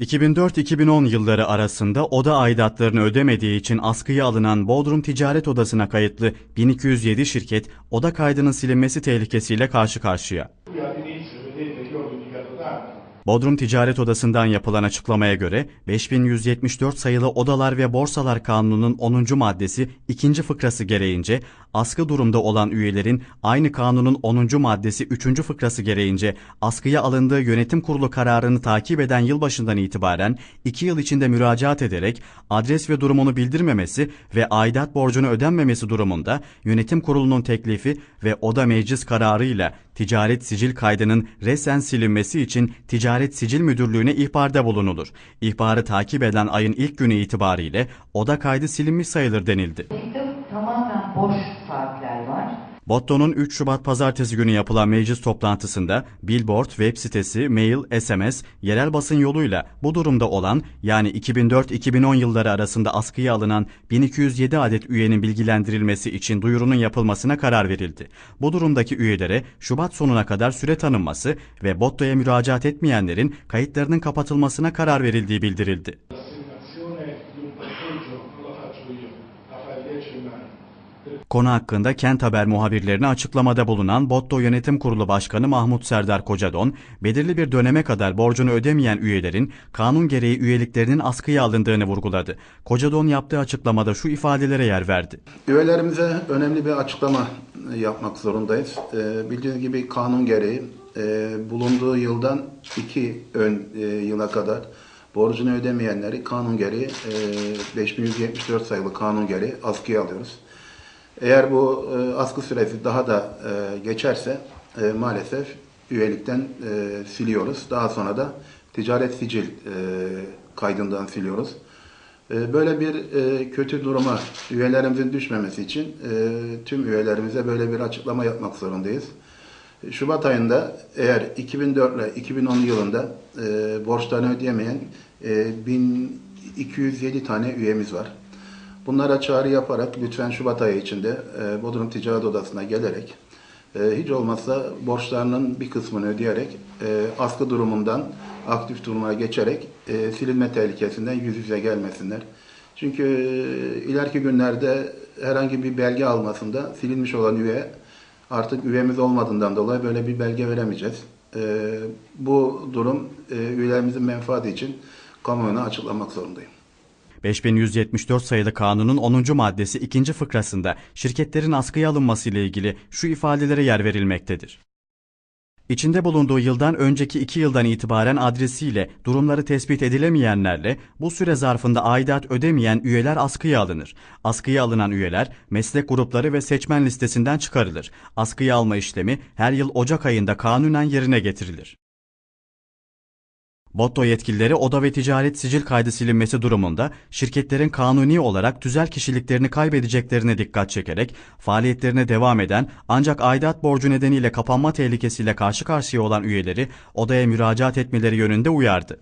2004-2010 yılları arasında oda aidatlarını ödemediği için askıya alınan Bodrum Ticaret Odası'na kayıtlı 1207 şirket oda kaydının silinmesi tehlikesiyle karşı karşıya. Bodrum Ticaret Odası'ndan yapılan açıklamaya göre 5174 sayılı Odalar ve Borsalar Kanunu'nun 10. maddesi 2. fıkrası gereğince askı durumda olan üyelerin aynı kanunun 10. maddesi 3. fıkrası gereğince askıya alındığı yönetim kurulu kararını takip eden yılbaşından itibaren 2 yıl içinde müracaat ederek adres ve durumunu bildirmemesi ve aidat borcunu ödenmemesi durumunda yönetim kurulunun teklifi ve oda meclis kararıyla ticaret sicil kaydının resen silinmesi için Ticaret Sicil Müdürlüğü'ne ihbarda bulunulur. İhbarı takip eden ayın ilk günü itibariyle oda kaydı silinmiş sayılır denildi. Birlikte tamamen boş saatler. Botto'nun 3 Şubat pazartesi günü yapılan meclis toplantısında billboard, web sitesi, mail, SMS, yerel basın yoluyla bu durumda olan yani 2004-2010 yılları arasında askıya alınan 1207 adet üyenin bilgilendirilmesi için duyurunun yapılmasına karar verildi. Bu durumdaki üyelere Şubat sonuna kadar süre tanınması ve Botto'ya müracaat etmeyenlerin kayıtlarının kapatılmasına karar verildiği bildirildi. Konu hakkında Kent Haber muhabirlerine açıklamada bulunan Botto Yönetim Kurulu Başkanı Mahmut Serdar Kocadon, belirli bir döneme kadar borcunu ödemeyen üyelerin kanun gereği üyeliklerinin askıya alındığını vurguladı. Kocadon yaptığı açıklamada şu ifadelere yer verdi. Üyelerimize önemli bir açıklama yapmak zorundayız. Ee, bildiğiniz gibi kanun gereği e, bulunduğu yıldan iki ön e, yıla kadar borcunu ödemeyenleri kanun gereği e, 5174 sayılı kanun gereği askıya alıyoruz. Eğer bu e, askı süresi daha da e, geçerse e, maalesef üyelikten e, siliyoruz. Daha sonra da ticaret sicil e, kaydından siliyoruz. E, Böyle bir e, kötü duruma üyelerimizin düşmemesi için e, tüm üyelerimize böyle bir açıklama yapmak zorundayız. Şubat ayında eğer 2004 ile 2010 yılında e, borçlarını ödeyemeyen e, 1207 tane üyemiz var. Bunlara çağrı yaparak lütfen Şubat ayı içinde e, Bodrum Ticaret Odası'na gelerek e, hiç olmazsa borçlarının bir kısmını ödeyerek e, askı durumundan aktif duruma geçerek e, silinme tehlikesinden yüz yüze gelmesinler. Çünkü e, ileriki günlerde herhangi bir belge almasında silinmiş olan üye artık üyemiz olmadığından dolayı böyle bir belge veremeyeceğiz. E, bu durum e, üyelerimizin menfaati için kamuoyuna açıklamak zorundayım. 5174 sayılı kanunun 10. maddesi 2. fıkrasında şirketlerin askıya alınması ile ilgili şu ifadelere yer verilmektedir. İçinde bulunduğu yıldan önceki 2 yıldan itibaren adresiyle durumları tespit edilemeyenlerle bu süre zarfında aidat ödemeyen üyeler askıya alınır. Askıya alınan üyeler meslek grupları ve seçmen listesinden çıkarılır. Askıya alma işlemi her yıl Ocak ayında kanunen yerine getirilir. Botto yetkilileri oda ve ticaret sicil kaydı silinmesi durumunda şirketlerin kanuni olarak tüzel kişiliklerini kaybedeceklerine dikkat çekerek faaliyetlerine devam eden ancak aidat borcu nedeniyle kapanma tehlikesiyle karşı karşıya olan üyeleri odaya müracaat etmeleri yönünde uyardı.